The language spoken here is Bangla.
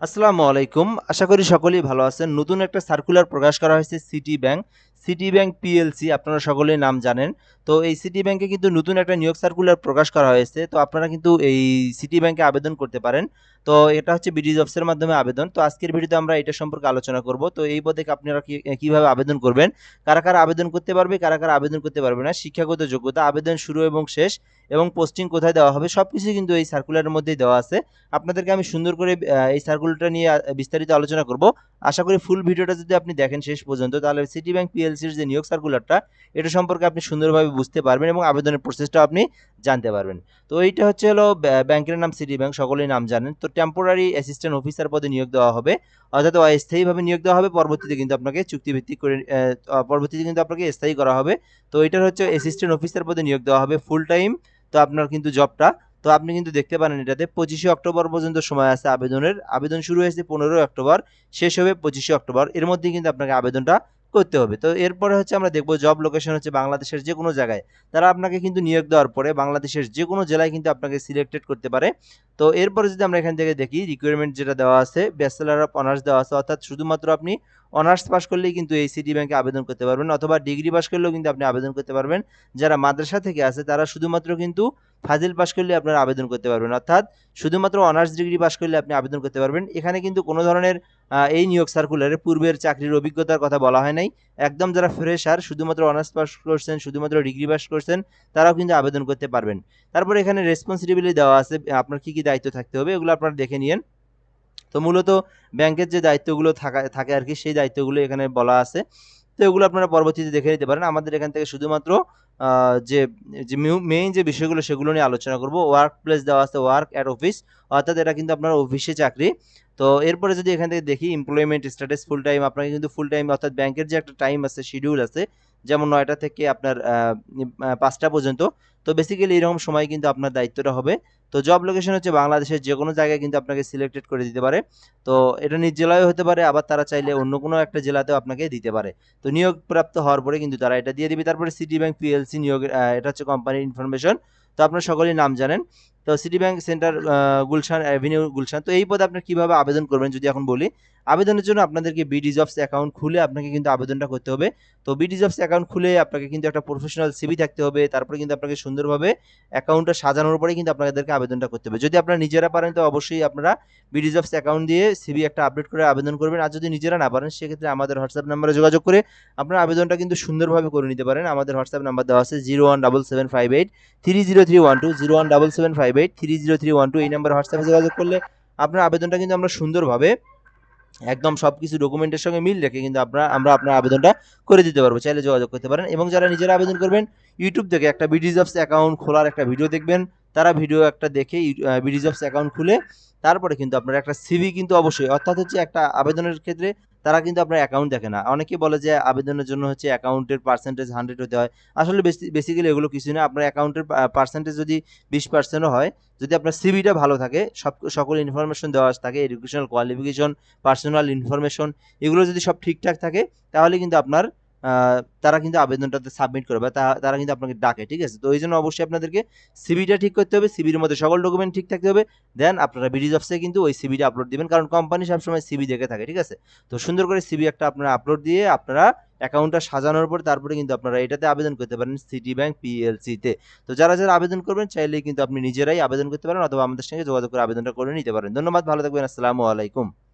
আসসালামু আলাইকুম। আশা করি সকলেই ভালো আছেন। নতুন একটা সার্কুলার প্রকাশ করা হয়েছে city bank city bank PLC আপনারা সকলেই নাম জানেন। তো এই সিটি ব্যাংকে কিন্তু নতুন একটা নিয়োগ সার্কুলার প্রকাশ করা হয়েছে। তো আপনারা কিন্তু এই সিটি ব্যাংকে আবেদন করতে পারেন। তো এটা হচ্ছে বিডিজ অফিসের মাধ্যমে আবেদন। তো আজকের ভিডিওতে আমরা এটা সম্পর্কে আলোচনা করব। তো এই পদে আপনারা কীভাবে আবেদন করবেন, কারা কারা আবেদন করতে পারবে, কারা কারা আবেদন করতে পারবে না, শিক্ষাগত যোগ্যতা, আবেদন শুরু এবং শেষ, এবং পোস্টিং কোথায় দেওয়া হবে সবকিছু কিন্তু এই সার্কুলারের মধ্যেই দেওয়া আছে। আপনাদেরকে আমি সুন্দর করে এই সার্কুলারটা নিয়ে বিস্তারিত আলোচনা করব। আশা করি ফুল ভিডিওটা যদি আপনি দেখেন শেষ পর্যন্ত, তাহলে সিটি ব্যাংক পিএলসির যে নিয়োগ সার্কুলারটা এটা সম্পর্কে আপনি সুন্দরভাবে বুঝতে পারবেন এবং আবেদনের প্রসেসটা আপনি জানতে পারবেন। তো এইটা হচ্ছে হলো, ব্য- ব্যাংকের নাম সিটি ব্যাংক সকলেই নাম জানেন। তো টেম্পোরারি অ্যাসিস্ট্যান্ট অফিসার পদে নিয়োগ দেওয়া হবে, অর্থাৎ অস্থায়ীভাবে নিয়োগ দেওয়া হবে, পরবর্তীতে কিন্তু আপনাকে চুক্তিভিত্তিক করে পরবর্তীতে কিন্তু আপনাকে স্থায়ী করা হবে। তো এটার হচ্ছে অ্যাসিস্ট্যান্ট অফিসার পদে নিয়োগ দেওয়া হবে ফুল টাইম তো আপনার কিন্তু জবটা তো আপনি কিন্তু দেখতে পারেন এটাতে পঁচিশে অক্টোবর পর্যন্ত সময় আছে আবেদনের। আবেদন শুরু হয়েছে পনেরোই অক্টোবর, শেষ হবে পঁচিশে অক্টোবর। এর মধ্যে কিন্তু আপনাকে আবেদনটা করতে হবে। তো এরপরে হচ্ছে আমরা দেখব জব লোকেশন হচ্ছে বাংলাদেশের যে কোনো জায়গায়। তারা আপনাকে কিন্তু নিয়োগ দেওয়ার পরে বাংলাদেশের যে কোনো জেলায় কিন্তু আপনাকে সিলেক্টেড করতে পারে। তো এরপরে যদি আমরা এখান থেকে দেখি রিকোয়ারমেন্ট যেটা দেওয়া আছে ব্যাচেলার অফ অনার্স দেওয়া আছে, অর্থাৎ শুধুমাত্র আপনি অনার্স পাস করলেই কিন্তু এই সিটি ব্যাংকে আবেদন করতে পারবেন, অথবা ডিগ্রি পাস করলেও কিন্তু আপনি আবেদন করতে পারবেন। যারা মাদ্রাসা থেকে আছে, তারা শুধুমাত্র কিন্তু ফাজিল পাশ করলে আপনারা আবেদন করতে পারবেন। অর্থাৎ শুধুমাত্র অনার্স ডিগ্রি পাশ করলে আপনি আবেদন করতে পারবেন। এখানে কিন্তু কোনো ধরনের এই নিয়োগ সার্কুলারে পূর্বের চাকরির অভিজ্ঞতার কথা বলা হয় নাই। একদম যারা ফ্রেশার শুধুমাত্র অনার্স পাস করছেন, শুধুমাত্র ডিগ্রি পাস করছেন, তারাও কিন্তু আবেদন করতে পারবেন। তারপরে এখানে রেসপন্সিবিলিটি দেওয়া আছে। আপনার কি কি দায়িত্ব থাকতে হবে এগুলো আপনারা দেখে নিন তো মূলত ব্যাংকের যে দায়িত্বগুলো থাকা, থাকে আর কি, সেই দায়িত্বগুলো এখানে বলা আছে। তো এগুলো আপনারা পরবর্তীতে দেখে নিতে পারেন। আমাদের এখান থেকে শুধুমাত্র যে মেইন যে বিষয়গুলো সেগুলো নিয়ে আলোচনা করব ওয়ার্ক প্লেস দেওয়া আছে ওয়ার্ক অ্যাট অফিস অর্থাৎ এটা কিন্তু আপনার অফিসে চাকরি। তো এরপরে যদি এখান থেকে দেখি এমপ্লয়মেন্ট স্ট্যাটাস ফুল টাইম আপনাকে কিন্তু ফুল টাইম অর্থাৎ ব্যাংকের যে একটা টাইম আছে শিডিউল আছে যেমন নয়টা থেকে আপনার পাঁচটা পর্যন্ত। তো বেসিক্যালি এরকম সময় কিন্তু আপনার দায়িত্বটা হবে। তো জব লোকেশন হচ্ছে বাংলাদেশের যে কোনো জায়গায় কিন্তু আপনাকে সিলেক্টেড করে দিতে পারে। তো এটা নিজ জেলায় হতে পারে, আবার তারা চাইলে অন্য কোনো একটা জেলাতেও আপনাকে দিতে পারে। তো নিয়োগ প্রাপ্ত হওয়ার পরে কিন্তু তারা এটা দিয়ে দিবে। তারপরে সিটি ব্যাংক পিএলসি নিয়োগ এটা হচ্ছে কোম্পানির ইনফরমেশন তো আপনারা সকলেই নাম জানেন। তো city bank centre Gulshan avenue Gulshan. তো এই পদে আপনার কীভাবে আবেদন করবেন যদি এখন বলি? আবেদনের জন্য আপনাদেরকে বিডি জবস অ্যাকাউন্ট খুলে আপনাকে কিন্তু আবেদনটা করতে হবে। তো বিডি জবস অ্যাকাউন্ট খুলে আপনাকে কিন্তু একটা প্রফেশনাল সিবি থাকতে হবে। তারপরে কিন্তু আপনাকে সুন্দরভাবে অ্যাকাউন্টটা সাজানোর পরে কিন্তু আপনাদেরকে আবেদনটা করতে হবে। যদি আপনারা নিজেরা পারেন, তো অবশ্যই আপনারা বিডি জবস অ্যাকাউন্ট দিয়ে সিভি একটা আপডেট করে আবেদন করবেন। আর যদি নিজেরা না পারেন, সেক্ষেত্রে আমাদের হোয়াটসঅ্যাপ নাম্বারে যোগাযোগ করে আপনার আবেদনটা কিন্তু সুন্দরভাবে করে নিতে পারেন। আমাদের হোয়াটসঅ্যাপ নাম্বার দেওয়া আছে zero one double seven five eight three zero three one two zero one double seven five three zero three one two এই নাম্বার হোয়াটসঅ্যাপে যোগাযোগ করলে আপনার আবেদনটা কিন্তু আমরা সুন্দরভাবে একদম সব কিছু ডকুমেন্টের সঙ্গে মিল রেখে কিন্তু আপনারা, আমরা আপনার আবেদনটা করে দিতে পারব। চাইলে যোগাযোগ করতে পারেন এবং যারা নিজেরা আবেদন করবেন ইউটিউব থেকে একটা বিডি অ্যাকাউন্ট খোলার একটা ভিডিও দেখবেন। তারা ভিডিও একটা দেখে বিডি জবস অ্যাকাউন্ট খুলে, তারপরে কিন্তু আপনার একটা সিভি কিন্তু অবশ্যই, অর্থাৎ হচ্ছে একটা আবেদনের ক্ষেত্রে তারা কিন্তু আপনার অ্যাকাউন্ট দেখে না। অনেকে বলে যে আবেদনের জন্য হচ্ছে অ্যাকাউন্টের পার্সেন্টেজ হান্ড্রেড হতে হয়। আসলে বেসিক্যালি এগুলো কিছু না, আপনার অ্যাকাউন্টের পার্সেন্টেজ যদি বিশ পার্সেন্টও হয়, যদি আপনার সিভিটা ভালো থাকে, সব, সকল ইনফরমেশন দেওয়া থাকে এডুকেশনাল কোয়ালিফিকেশন পার্সোনাল ইনফরমেশন এগুলো যদি সব ঠিকঠাক থাকে, তাহলে কিন্তু আপনার তারা কিন্তু আবেদনটাতে সাবমিট করবে তা- তারা কিন্তু আপনাকে ডাকে, ঠিক আছে? তো ওই জন্য অবশ্যই আপনাদেরকে সিভিটা ঠিক করতে হবে সিভির মধ্যে সকল ডকুমেন্ট ঠিক থাকতে হবে দেন আপনারা বিডিজ অফিসে কিন্তু ওই সিভিটা আপলোড দিবেন, কারণ কোম্পানি সবসময় সিভি দেখে থাকে, ঠিক আছে? তো সুন্দর করে সিভি একটা আপনারা আপলোড দিয়ে আপনারা অ্যাকাউন্টটা সাজানোর পর তারপরে কিন্তু আপনারা এটাতে আবেদন করতে পারেন সিটি ব্যাংক পিএলসিতে তো যারা যারা আবেদন করবেন, চাইলেই কিন্তু আপনি নিজেরাই আবেদন করতে পারেন অথবা আমাদের সঙ্গে যোগাযোগ করে আবেদনটা করে নিতে পারেন। ধন্যবাদ, ভালো থাকবেন, আসসালামু আলাইকুম।